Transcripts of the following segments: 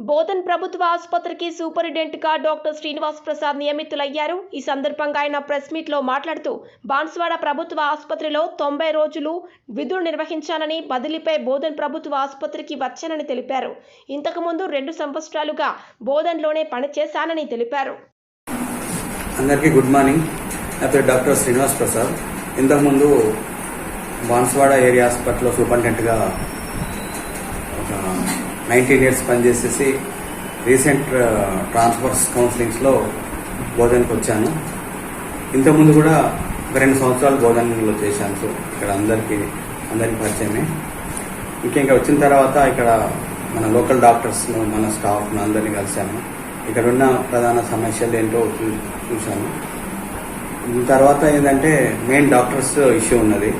బోధన్ ప్రభుత్వ ఆసుపత్రికి సూపరింటెండెంట్గా డాక్టర్ శ్రీనివాస్ ప్రసాద్ నియమితులయ్యారు. ఈ సందర్భంగా ఆయన ప్రెస్ మీట్లో మాట్లాడుతూ బాన్స్వాడ ప్రభుత్వ ఆసుపత్రిలో తొంభై రోజులు విధులు నిర్వహించానని బదిలీపై బోధన్ ప్రభుత్వ ఆసుపత్రికి వచ్చానని తెలిపారు. ఇంతకుముందు రెండు సంవత్సరాలుగా బోధన్లోనే పనిచేశానని తెలిపారు. అందరికీ గుడ్ మార్నింగ్. నా పేరు డాక్టర్ శ్రీనివాస్ ప్రసాద్. ఇంతకుముందు బాన్స్వాడ ఏరియా హాస్పిటల్లో సూపరింటెండెంట్గా నైన్టీన్ ఇయర్స్ పనిచేసేసి రీసెంట్ ట్రాన్స్ఫర్స్ కౌన్సిలింగ్స్లో బోధనకు వచ్చాను. ఇంతకుముందు కూడా ఒక రెండు సంవత్సరాలు బోధనలో చేశాను సో ఇక్కడ అందరికీ అందరికీ పరిచయమే. ఇంకా ఇంకా వచ్చిన తర్వాత ఇక్కడ మన లోకల్ డాక్టర్స్ను మన స్టాఫ్ను అందరినీ కలిశాను. ఇక్కడ ఉన్న ప్రధాన సమస్యలు ఏంటో చూ- చూశాను. తర్వాత ఏంటంటే మెయిన్ డాక్టర్స్ ఇష్యూ ఉన్నది.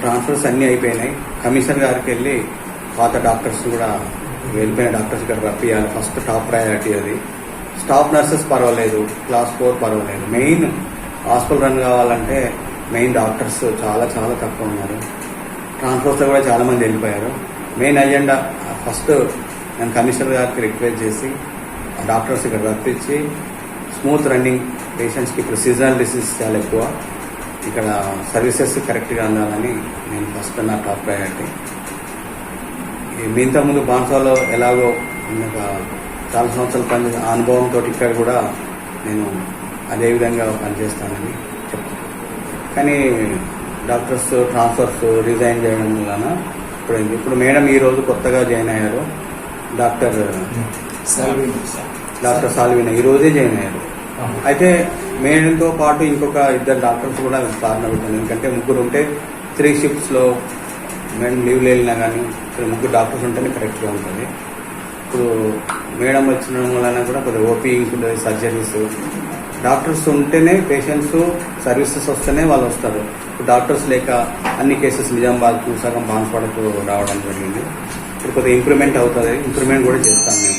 ట్రాన్స్ఫర్స్ అన్నీ అయిపోయినాయి. కమిషనర్ గారికి వెళ్ళి పాత డాక్టర్స్ కూడా వెళ్ళిపోయిన డాక్టర్స్ ఇక్కడ రప్పియాలి. ఫస్ట్ టాప్ ప్రయారిటీ అది. స్టాఫ్ నర్సెస్ పర్వాలేదు. క్లాస్ ఫోర్ పర్వాలేదు. మెయిన్ హాస్పిటల్ రన్ కావాలంటే మెయిన్ డాక్టర్స్ చాలా చాలా తక్కువ ఉన్నారు. ట్రాన్స్పోర్ట్స్లో కూడా చాలా మంది వెళ్ళిపోయారు. మెయిన్ అజెండా ఫస్ట్ నేను కమిషనర్ గారికి రిక్వెస్ట్ చేసి ఆ డాక్టర్స్ ఇక్కడ రప్పించి స్మూత్ రన్నింగ్ పేషెంట్స్కి ఇప్పుడు సీజనల్ డిసీజ్ చాలా ఎక్కువ. ఇక్కడ సర్వీసెస్ కరెక్ట్గా అందాలని నేను ఫస్ట్ నా టాప్ ప్రయారిటీ. మీ ఇంతకుముందు బాన్సాలో ఎలాగో చాలా సంవత్సరాలు పని అనుభవంతో ఇక్కడ కూడా నేను అదే విధంగా పనిచేస్తానని చెప్తాను. కానీ డాక్టర్స్ ట్రాన్స్ఫర్స్ రిజైన్ చేయడం వలన ఇప్పుడు ఇప్పుడు మేడం ఈ రోజు కొత్తగా జాయిన్ అయ్యారు. డాక్టర్ డాక్టర్ సాల్విన ఈ రోజే జాయిన్ అయ్యారు. అయితే మేడంతో పాటు ఇంకొక ఇద్దరు డాక్టర్స్ కూడా కారణం ఎందుకంటే ముగ్గురు ఉంటే త్రీ షిఫ్ట్స్లో మేడం లీవ్ వెళ్ళినా కానీ ఇక్కడ ముగ్గురు డాక్టర్స్ ఉంటేనే కరెక్ట్గా ఉంటుంది. ఇప్పుడు మేడం వచ్చిన వలన కూడా కొద్దిగా ఓపీ ఉంటుంది సర్జరీస్. డాక్టర్స్ ఉంటేనే పేషెంట్స్ సర్వీసెస్ వస్తేనే వాళ్ళు వస్తారు. ఇప్పుడు డాక్టర్స్ లేక అన్ని కేసెస్ నిజామాబాద్కు సగం బాన్స్వాడకు రావడం జరిగింది. ఇప్పుడు కొద్దిగా ఇంప్రూవ్మెంట్ అవుతుంది. ఇంప్రూవ్మెంట్ కూడా చేస్తాం మేము.